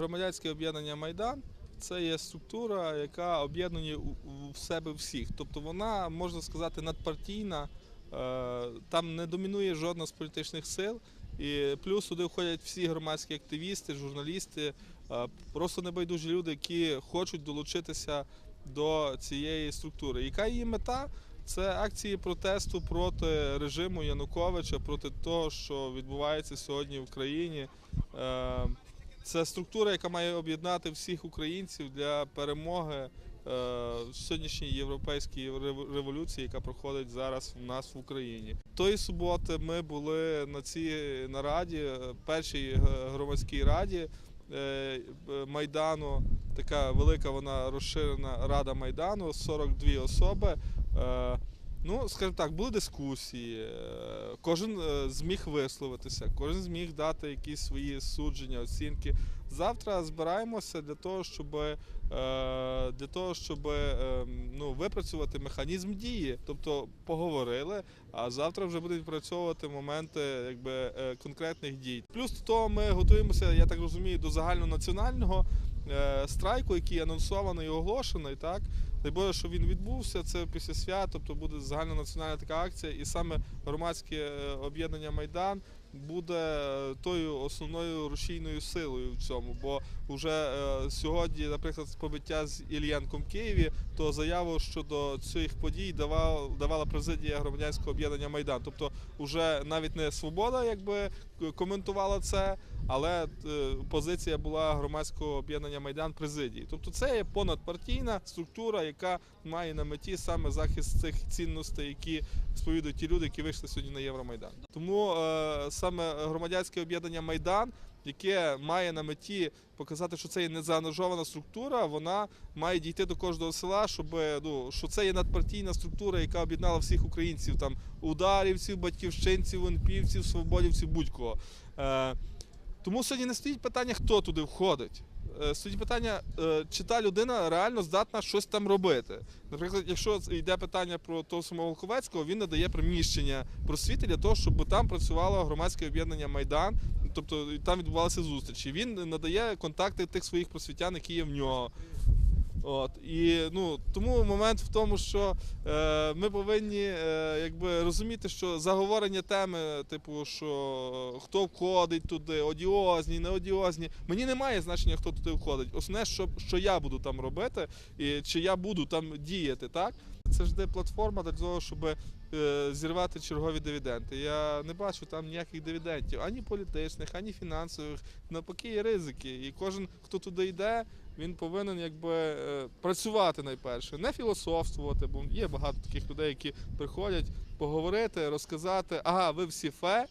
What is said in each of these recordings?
громадянське об'єднання Майдан це є структура, яка об'єднує в себе всіх. Тобто вона, можна сказати, надпартійна, е, там не домінує жодна з політичних сил. І плюс сюди входять всі громадські активісти, журналісти, е, просто небайдужі люди, які хочуть долучитися до цієї структури. Яка її мета? Це акції протесту проти режиму Януковича, проти того, що відбувається сьогодні в країні. Це структура, яка має об'єднати всіх українців для перемоги е, в сьогоднішній європейській рев- революції, яка проходить зараз у нас в Україні. Тої суботи ми були на цій нараді, е, першій е, громадській раді Майдану. Така велика вона розширена рада Майдану, 42 особи. Ну, скажімо так, були дискусії, е, кожен е, зміг висловитися, кожен зміг дати якісь свої судження, оцінки. Завтра збираємося для того, щоб, е, для того, щоб ну, випрацювати механізм дії. Тобто поговорили, а завтра вже будуть відпрацьовувати моменти якби, конкретних дій. Плюс до того ми готуємося, я так розумію, до загальнонаціонального страйку, який анонсований і оголошений. Так? Боже, що він відбувся, це після свят, тобто буде загальнонаціональна така акція, і саме громадське е, об'єднання Майдан буде е, тою основною рушійною силою в цьому. Бо вже е, сьогодні, наприклад, побиття з Ільянком в Києві, то заяву щодо цих подій давала президія громадянського об'єднання Майдан. Тобто, вже навіть не свобода, якби коментувала це, але позиція була громадського об'єднання Майдан президії. Тобто, це є понадпартійна структура, яка має на меті саме захист цих цінностей, які сповідують ті люди, які вийшли сьогодні на Євромайдан. Тому е, саме громадянське об'єднання Майдан, яке має на меті показати, що це є незаангажована структура, вона має дійти до кожного села, щоб ну що це є надпартійна структура, яка об'єднала всіх українців, там ударівців, батьківщинців, онпівців, свободівців, будь-кого. Е, тому сьогодні не стоїть питання, хто туди входить. Е, Стоїть питання, е, чи та людина реально здатна щось там робити. Наприклад, якщо йде питання про того самого Волковецького, він надає приміщення просвіти для того, щоб там працювало громадське об'єднання Майдан, тобто там відбувалися зустрічі. Він надає контакти тих своїх просвітян, які є в нього. От і ну тому момент в тому, що е, ми повинні е, якби розуміти, що заговорення теми, типу, що хто входить туди, одіозні, не одіозні, мені немає значення, хто туди входить. Основне, що, що я буду там робити, і чи я буду там діяти, так це ж де платформа для того, щоб е, зірвати чергові дивіденди. Я не бачу там ніяких дивідендів, ані політичних, ані фінансових. Навпаки, є ризики. І кожен, хто туди йде, він повинен якби е, працювати найперше, не філософствувати, бо є багато таких людей, які приходять поговорити, розказати, ага, ви всі фе.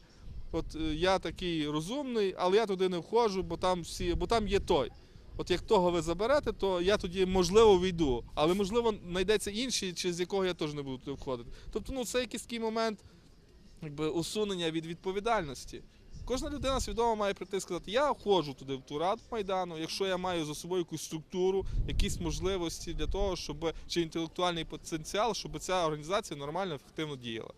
От е, я такий розумний, але я туди не входжу, бо там всі, бо там є той. От як того ви заберете, то я тоді можливо війду, але можливо знайдеться інший, чи з якого я теж не буду входити. Тобто, ну це якийсь такий момент якби, усунення від відповідальності. Кожна людина свідомо має прийти і сказати, я входжу туди в ту раду майдану, якщо я маю за собою якусь структуру, якісь можливості для того, щоб чи інтелектуальний потенціал, щоб ця організація нормально ефективно діяла.